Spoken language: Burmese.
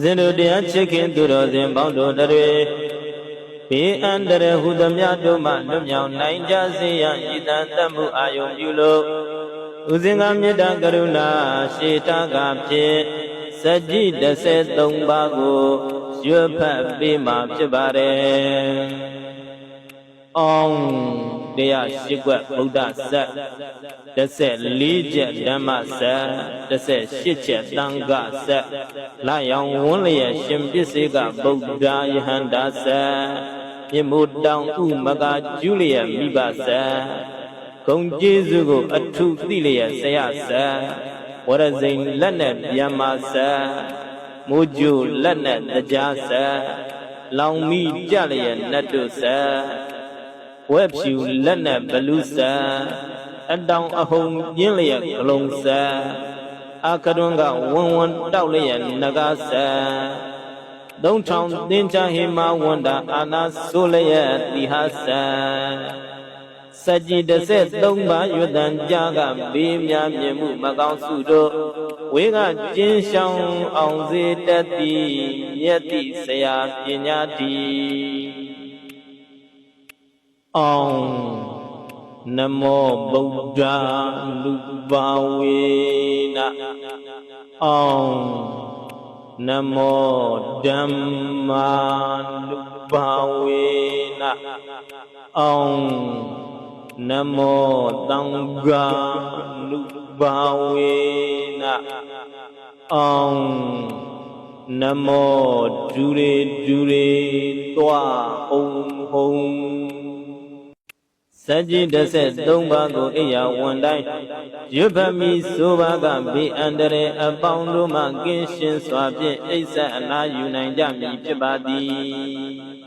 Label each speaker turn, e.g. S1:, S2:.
S1: ဇင်တို့တရားချစ်ခင်သူတော်စင်ပေါင်းတို့တွေဘေးအန္တရာယ်ဟုသမျှတို့မှလွတ်မြောက်နိုင်ကြစေရန်ဤတန်တမှုအာယုံပြုလို့ဥစဉ်ကမေတ္တာကရုဏာရှေတာကဖြင့်စัจจิ33ပါးကိုရွတ်ဖတ်ပေးမှာဖြစ်ပါတယ်။အောင် တရားရှိခွက်ဗုဒ္ဓဇတ်14ချက်ဓမ္မဇတ်18ချက်သံဃာဇတ်လာရောင်ဝန်းလျက်ရှင်ပစ္စေကဗုဒ္ဓယဟန္တာဇတ်မြင့်မို့တောင်ဥမကကျူးလျက်မိဘဇတ်ဂုံကျေးဇူးကိုအထုသိလျက်ဆရာဇတ်ဝရဇိန်လက်နဲ့ဗျမ္မာဇတ်မိုးကျိုလက်နဲ့တရားဇတ်လောင်မိကြလျက်နတ်တို့ဇတ် ဝက်ဖြူလက်နဲ့ဘလူဇတ်အတောင်အဟုန်ပြင်းလျက်ကလုံးဇတ်အခရွန်းကဝန်းဝန်းတောက်လျက်နဂါဇတ်သုံးချောင်းသင်္ချာဟိမဝန္တာအာနာဆိုလျက်တိဟဆံစัจจิ33ပါးရွတ်တန်ကြကဘေးများမြင်မှုမကောင်းစုတို့ဝေကကျင်းရှောင်းအောင်စေတတ်သည်မြတ်တိဆရာပညာတိ အောင်နမောဗုဒ္ဓလူပါဝေနအောင်နမောဓမ္မာလူပါဝေနအောင်နမောသံဃာလူပါဝေနအောင်နမောဒူရေဒူရေသွားဟုံဟုံ စัจจิ33ပါးကိုအိယာဝန်တိုင်းရွတ်ဖတ်မိဆိုပါကဘေးအန္တရာယ်အပေါင်းတို့မှကင်းရှင်းစွာဖြင့်အိဆတ်အနာယူနိုင်ကြမည်ဖြစ်ပါသည်